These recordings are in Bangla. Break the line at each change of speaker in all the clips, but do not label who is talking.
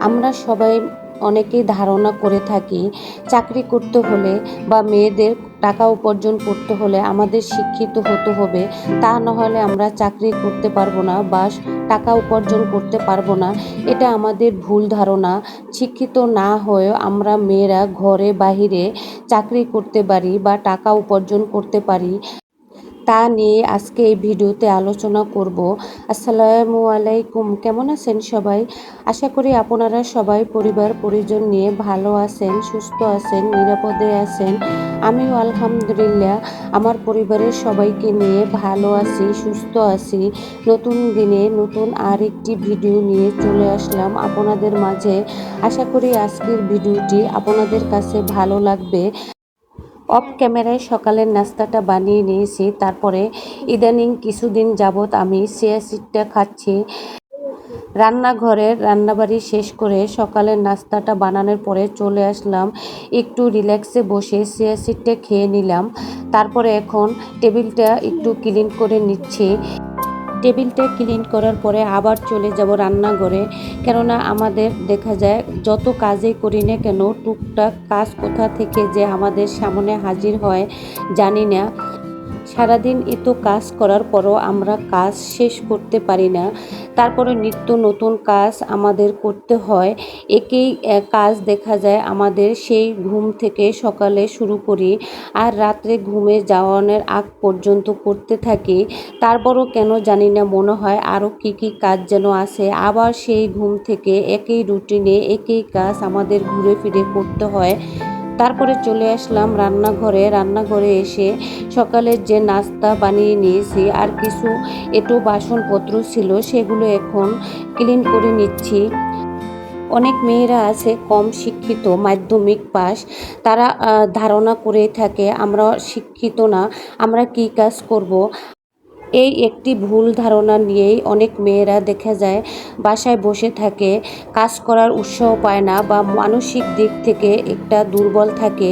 আমরা সবাই অনেকেই ধারণা করে থাকি, চাকরি করতে হলে বা মেয়েদের টাকা উপার্জন করতে হলে আমাদের শিক্ষিত হতে হবে। তা না হলে আমরা চাকরি করতে পারব না বা টাকা উপার্জন করতে পারব না। এটা আমাদের ভুল ধারণা। শিক্ষিত না হয়েও আমরা মেয়েরা ঘরে বাহিরে চাকরি করতে পারি বা টাকা উপার্জন করতে পারি। তা নিয়ে আজকে এই ভিডিওতে আলোচনা করব। আসসালামু আলাইকুম, কেমন আছেন সবাই? আশা করি আপনারা সবাই পরিবার, পরিজন নিয়ে ভালো আছেন, সুস্থ আছেন, নিরাপদে আছেন। আমিও আলহামদুলিল্লাহ, আমার পরিবারের সবাইকে নিয়ে ভালো আছি, সুস্থ আছি। নতুন দিনে নতুন আরেকটি ভিডিও নিয়ে চলে আসলাম আপনাদের মাঝে। আশা করি আজকের ভিডিওটি আপনাদের কাছে ভালো লাগবে। অফ ক্যামেরায় সকালের নাস্তাটা বানিয়ে নিয়েছি, তারপরে ইদানিং কিছুদিন যাবৎ আমি সিয়া সিটটা খাচ্ছি। রান্নাঘরের রান্নাবাড়ি শেষ করে সকালের নাস্তাটা বানানোর পরে চলে আসলাম, একটু রিল্যাক্সে বসে সিয়া সিটটা খেয়ে নিলাম। তারপরে এখন টেবিলটা একটু ক্লিন করে নিচ্ছি। টেবিলটা ক্লিন করার পরে আবার চলে যাব রান্নাঘরে। কেননা আমাদের দেখা যায় যত কাজে করি না কেন, টুকটাক কাজ কোথা থেকে যে আমাদের সামনে হাজির হয় জানি না। সারাদিন এত কাজ করার পরও আমরা কাজ শেষ করতে পারি না। তারপরে নিত্য নতুন কাজ আমাদের করতে হয়। একেই কাজ দেখা যায় আমাদের সেই ঘুম থেকে সকালে শুরু করি আর রাত্রে ঘুমে যাওয়ানোর আগ পর্যন্ত করতে থাকি। তারপরও কেন জানি না মনে হয় আরও কী কী কাজ যেন আছে। আবার সেই ঘুম থেকে একই রুটিনে একই কাজ আমাদের ঘুরে ফিরে করতে হয়। তারপরে চলে আসলাম রান্নাঘরে। রান্নাঘরে এসে সকালের যে নাস্তা বানিয়ে নিয়েছি, আর কিছু এটো বাসনপত্র ছিল, সেগুলো এখন ক্লিন করে নিচ্ছি। অনেক মেয়েরা আছে, কম শিক্ষিত, মাধ্যমিক পাস তারা ধারণা করে থাকে, আমরা শিক্ষিত না, আমরা কি কাজ করব? এই একটি ভুল ধারণা নিয়েই অনেক মেয়েরা দেখা যায় বাসায় বসে থাকে, কাজ করার উৎসাহ পায় না বা মানসিক দিক থেকে একটা দুর্বল থাকে।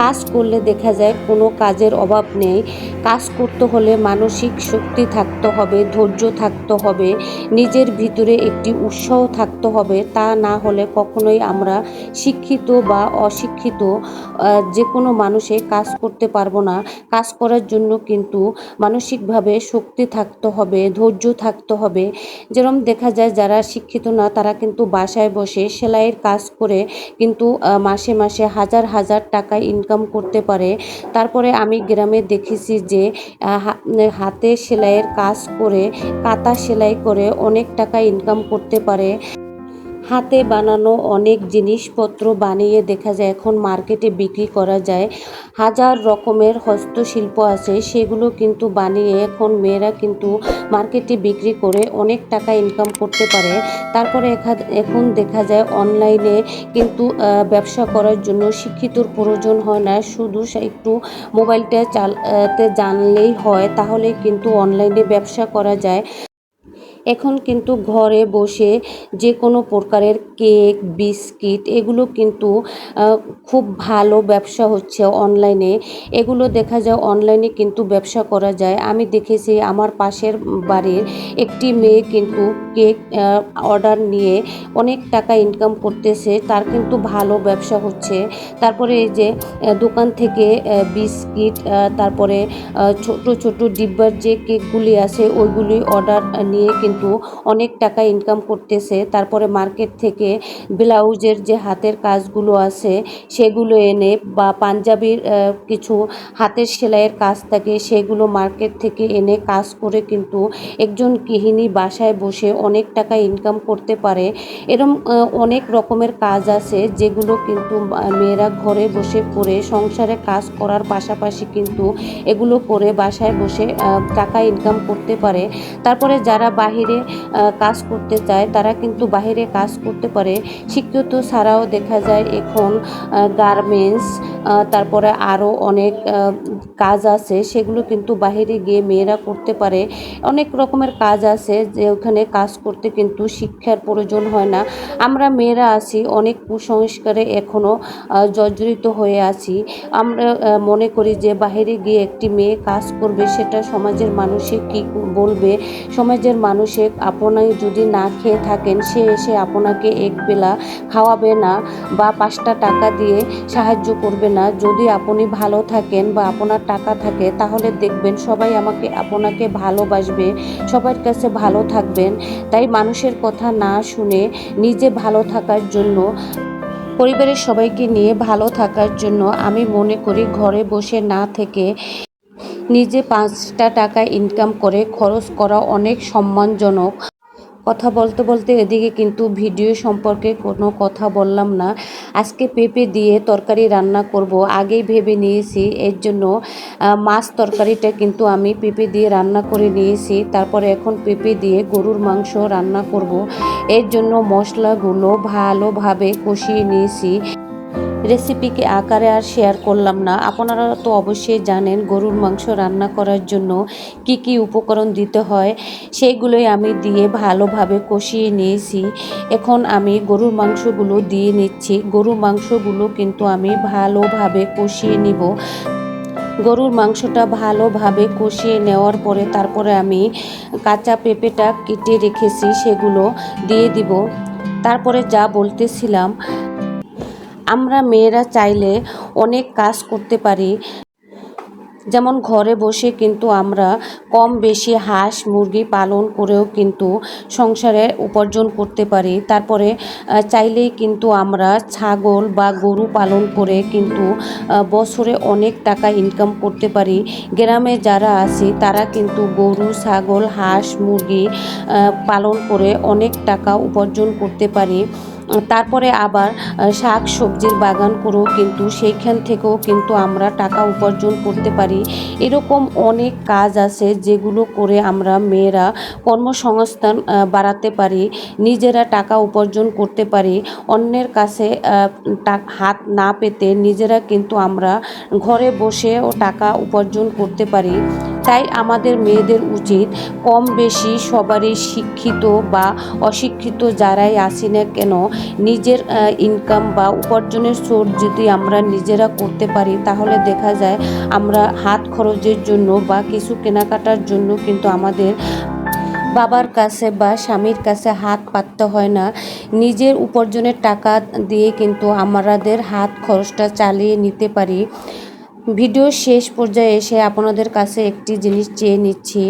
কাজ করলে দেখা যায় কোনো কাজের অভাব নেই। কাজ করতে হলে মানসিক শক্তি থাকতে হবে, ধৈর্য থাকতে হবে, নিজের ভিতরে একটি উৎসাহ থাকতে হবে। তা না হলে কখনোই আমরা শিক্ষিত বা অশিক্ষিত যে কোনো মানুষে কাজ করতে পারব না। কাজ করার জন্য কিন্তু মানসিকভাবে শক্তি থাকতে হবে, ধৈর্য থাকতে হবে। যেরকম দেখা যায় যারা শিক্ষিত না, তারা কিন্তু বাসায় বসে সেলাইয়ের কাজ করে কিন্তু মাসে মাসে হাজার হাজার টাকা ইনকাম করতে পারে। তারপরে আমি গ্রামে দেখেছি যে হাতে সেলাইয়ের কাজ করে কাঁথা সেলাই করে অনেক টাকা ইনকাম করতে পারে। হাতে বানানো অনেক জিনিসপত্র বানিয়ে দেখা যায়, এখন মার্কেটে বিক্রি করা যায়। হাজার রকমের হস্তশিল্প আছে, সেগুলো কিন্তু বানিয়ে এখন মেয়েরা কিন্তু মার্কেটে বিক্রি করে অনেক টাকা ইনকাম করতে পারে। তারপরে এখন দেখা যায় অনলাইনে কিন্তু ব্যবসা করার জন্য শিক্ষিতর প্রয়োজন হয় না। শুধু একটু মোবাইলটা চালাতে জানলেই হয়, তাহলে কিন্তু অনলাইনে ব্যবসা করা যায়। এখন কিন্তু ঘরে বসে যে কোনো প্রকারের কেক, বিস্কিট এগুলো কিন্তু খুব ভালো ব্যবসা হচ্ছে অনলাইনে। এগুলো দেখা যায় অনলাইনে কিন্তু ব্যবসা করা যায়। আমি দেখেছি আমার পাশের বাড়ির একটি মেয়ে কিন্তু কেক অর্ডার নিয়ে অনেক টাকা ইনকাম করতেছে। তার কিন্তু ভালো ব্যবসা হচ্ছে। তারপরে এই যে দোকান থেকে বিস্কিট তারপরে ছোট ছোট ডিব্বার যে কেকগুলি আছে, ওইগুলি অর্ডার নিয়ে কিন্তু অনেক টাকা ইনকাম করতেছে। তারপরে মার্কেট থেকে ব্লাউজের যে হাতের কাজগুলো আছে, সেগুলো এনে বা পাঞ্জাবির কিছু হাতের সেলাইয়ের কাজ থাকে, সেগুলো মার্কেট থেকে এনে কাজ করে কিন্তু একজন গৃহিণী বাসায় বসে অনেক টাকা ইনকাম করতে পারে। এরম অনেক রকমের কাজ আছে যেগুলো কিন্তু মেয়েরা ঘরে বসে করে সংসারে কাজ করার পাশাপাশি কিন্তু এগুলো করে বাসায় বসে টাকা ইনকাম করতে পারে। তারপরে যারা বাহিরে আহ, কাজ করতে চায় তারা কিন্তু বাহিরে কাজ করতে পারে। শিক্ষিত ছাড়াও দেখা যায় এখন গার্মেন্টস তারপরে আরও অনেক কাজ আছে সেগুলো কিন্তু বাহিরে গিয়ে মেয়েরা করতে পারে। অনেক রকমের কাজ আছে যে ওখানে কাজ করতে কিন্তু শিক্ষার প্রয়োজন হয় না। আমরা মেয়েরা আছি অনেক কুসংস্কারে এখনও জর্জরিত হয়ে আছি। আমরা মনে করি যে বাহিরে গিয়ে একটি মেয়ে কাজ করবে সেটা সমাজের মানুষে কি বলবে? সমাজের মানুষ বসে আপনি যদি না খেয়ে থাকেন, সে এসে আপনাকে এক বেলা খাওয়াবে না বা পাঁচটা টাকা দিয়ে সাহায্য করবে না। যদি আপনি ভালো থাকেন বা আপনার টাকা থাকে, তাহলে দেখবেন সবাই আমাকে, আপনাকে ভালোবাসবে, সবার কাছে ভালো থাকবেন। তাই মানুষের কথা না শুনে নিজে ভালো থাকার জন্য, পরিবারের সবাইকে নিয়ে ভালো থাকার জন্য আমি মনে করি ঘরে বসে না থেকে নিজে পাঁচটা টাকা ইনকাম করে খরচ করা অনেক সম্মানজনক। কথা বলতে বলতে এদিকে কিন্তু ভিডিও সম্পর্কে কোনো কথা বললাম না। আজকে পেঁপে দিয়ে তরকারি রান্না করব। আগেই ভেবে নিয়েছি, এর জন্য মাছ তরকারিটা কিন্তু আমি পেঁপে দিয়ে রান্না করে নিয়েছি। তারপরে এখন পেঁপে দিয়ে গরুর মাংস রান্না করব। এর জন্য মশলাগুলো ভালোভাবে কষিয়ে নিয়েছি। রেসিপিকে আকারে আর শেয়ার করলাম না। আপনারা তো অবশ্যই জানেন গরুর মাংস রান্না করার জন্য কি কি উপকরণ দিতে হয়। সেইগুলোই আমি দিয়ে ভালোভাবে কষিয়ে নিয়েছি। এখন আমি গরুর মাংসগুলো দিয়ে নিচ্ছি। গরুর মাংসগুলো কিন্তু আমি ভালোভাবে কষিয়ে নিব। গরুর মাংসটা ভালোভাবে কষিয়ে নেওয়ার পরে তারপরে আমি কাঁচা পেঁপেটা কেটে রেখেছি, সেগুলো দিয়ে দিব। তারপরে যা বলতেছিলাম আমরা মেয়েরা চাইলে অনেক কাজ করতে পারি। যেমন ঘরে বসে কিন্তু আমরা কম বেশি হাঁস মুরগি পালন করেও কিন্তু সংসারে উপার্জন করতে পারি। তারপরে চাইলেই কিন্তু আমরা ছাগল বা গরু পালন করে কিন্তু বছরে অনেক টাকা ইনকাম করতে পারি। গ্রামে যারা আছি, তারা কিন্তু গরু, ছাগল, হাঁস, মুরগি পালন করে অনেক টাকা উপার্জন করতে পারি। তারপরে আবার শাক সবজির বাগান করেও কিন্তু সেইখান থেকেও কিন্তু আমরা টাকা উপার্জন করতে পারি। এরকম অনেক কাজ আছে যেগুলো করে আমরা মেয়েরা কর্মসংস্থান বাড়াতে পারি, নিজেরা টাকা উপার্জন করতে পারি। অন্যের কাছে হাত না পেতে নিজেরা কিন্তু আমরা ঘরে বসেও টাকা উপার্জন করতে পারি। তাই আমাদের মেয়েদের উচিত কম বেশি সবারই শিক্ষিত বা অশিক্ষিত যারাই আসি না কেন, নিজের ইনকাম বা উপার্জনের সোর্স যদি আমরা নিজেরা করতে পারি, তাহলে দেখা যায় আমরা হাত খরচের জন্য বা কিছু কেনাকাটার জন্য কিন্তু আমাদের বাবার কাছে বা স্বামীর কাছে হাত পাততে হয় না। নিজের উপার্জনের টাকা দিয়ে কিন্তু আমাদের হাত খরচটা চালিয়ে নিতে পারি। ভিডিওর শেষ পর্যায়ে এসে আপনাদের কাছে একটি জিনিস চেয়ে নিচ্ছি।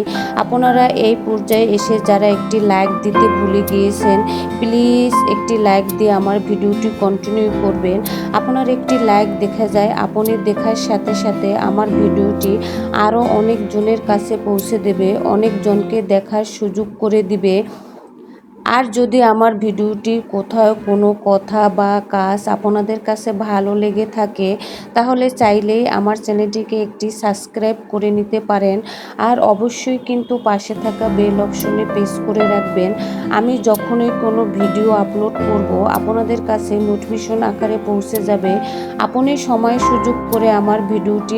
আপনারা এই পর্যায়ে এসে যারা একটি লাইক দিতে ভুলে গিয়েছেন প্লিজ একটি লাইক দিয়ে আমার ভিডিওটি কন্টিনিউ করবেন। আপনার একটি লাইক দেখা যায়, আপনি দেখার সাথে সাথে আমার ভিডিওটি আরও অনেকজনের কাছে পৌঁছে দেবে অনেকজনকে দেখার সুযোগ করে দিবে। আর যদি আমার ভিডিওটি কোথাও কোনো কথা বা কাজ আপনাদের কাছে ভালো লেগে থাকে, তাহলে চাইলেই আমার চ্যানেলটিকে একটি সাবস্ক্রাইব করে নিতে পারেন। আর অবশ্যই কিন্তু পাশে থাকা বেল অপশনে প্রেস করে রাখবেন। আমি যখনই কোনো ভিডিও আপলোড করব, আপনাদের কাছে নোটিফিকেশন আকারে পৌঁছে যাবে। আপনি সময় সুযোগ করে আমার ভিডিওটি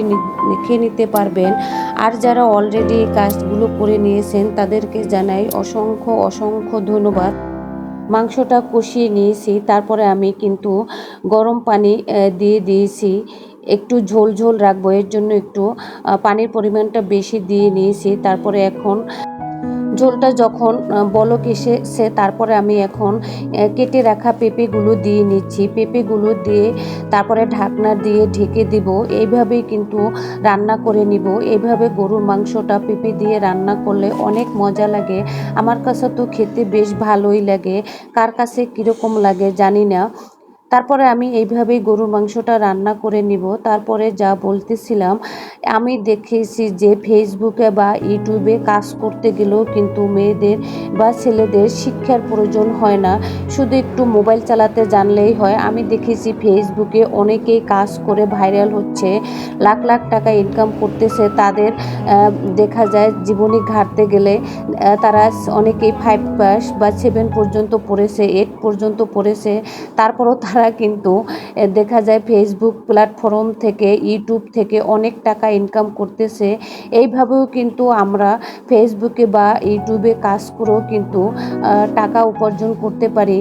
লিখে নিতে পারবেন। আর যারা অলরেডি এই কাজগুলো করে নিয়েছেন, তাদেরকে জানাই অসংখ্য অসংখ্য ধন্যবাদ। মাংসটা কষিয়ে নিয়েছি, তারপরে আমি কিন্তু গরম পানি দিয়ে দিয়েছি। একটু ঝোল ঝোল রাখব, এর জন্য একটু পানির পরিমাণটা বেশি দিয়ে নিয়েছি, তারপরে এখন ঝোলটা যখন বলক এসেছে, তারপরে আমি এখন কেটে রাখা পেঁপেগুলো দিয়ে নিচ্ছি। পেঁপেগুলো দিয়ে তারপরে ঢাকনা দিয়ে ঢেকে দিব। এইভাবেই কিন্তু রান্না করে নিব। এইভাবে গরুর মাংসটা পেঁপে দিয়ে রান্না করলে অনেক মজা লাগে। আমার কাছে তো খেতে বেশ ভালোই লাগে। কার কাছে কীরকম লাগে জানি না। তারপরে আমি এইভাবেই গরুর মাংসটা রান্না করে নিব। তারপরে যা বলতেছিলাম, আমি দেখেছি যে ফেসবুকে বা ইউটিউবে কাজ করতে গেলেও কিন্তু মেয়েদের বা ছেলেদের শিক্ষার প্রয়োজন হয় না। শুধু একটু মোবাইল চালাতে জানলেই হয়। আমি দেখেছি ফেসবুকে অনেকেই কাজ করে ভাইরাল হচ্ছে, লাখ লাখ টাকা ইনকাম করতেছে। তাদের দেখা যায় জীবনী ঘাটতে গেলে তারা অনেকেই ফাইভ পাস বা সেভেন পর্যন্ত পড়েছে এইট পর্যন্ত পড়েছে। তারপরও তারা আমরা কিন্তু দেখা যায় ফেসবুক প্ল্যাটফর্ম থেকে ইউটিউব থেকে অনেক টাকা ইনকাম করতেছে। এইভাবেও কিন্তু আমরা ফেসবুকে বা ইউটিউবে কাজ করেও কিন্তু টাকা উপার্জন করতে পারি।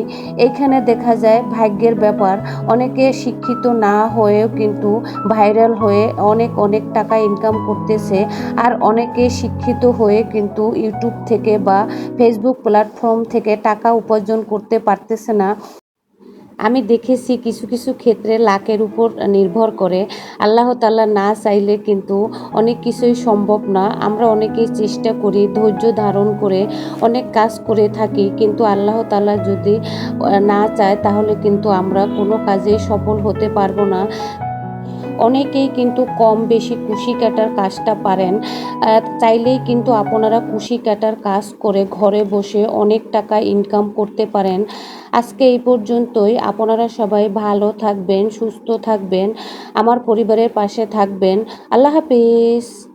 এখানে দেখা যায় ভাগ্যের ব্যাপার, অনেকে শিক্ষিত না হয়েও কিন্তু ভাইরাল হয়ে অনেক অনেক টাকা ইনকাম করতেছে। আর অনেকে শিক্ষিত হয়ে কিন্তু ইউটিউব থেকে বা ফেসবুক প্ল্যাটফর্ম থেকে টাকা উপার্জন করতে পারতেছে না। আমি দেখেছি কিছু কিছু ক্ষেত্রে লাকের উপর নির্ভর করে। আল্লাহ তাল্লাহ না চাইলে কিন্তু অনেক কিছুই সম্ভব না। আমরা অনেকেই চেষ্টা করি, ধৈর্য ধারণ করে অনেক কাজ করে থাকি। কিন্তু আল্লাহ তাল্লাহ যদি না চায় তাহলে কিন্তু আমরা কোনো কাজে সফল হতে পারব না। অনেকেই কিন্তু কম বেশি কুশি কাটার কাজটা পারেন। চাইলেই কিন্তু আপনারা কুশি কাটার কাজ করে ঘরে বসে অনেক টাকা ইনকাম করতে পারেন। আজকে এই পর্যন্তই। আপনারা সবাই ভালো থাকবেন, সুস্থ থাকবেন, আমার পরিবারের পাশে থাকবেন। আল্লাহ হাফিজ।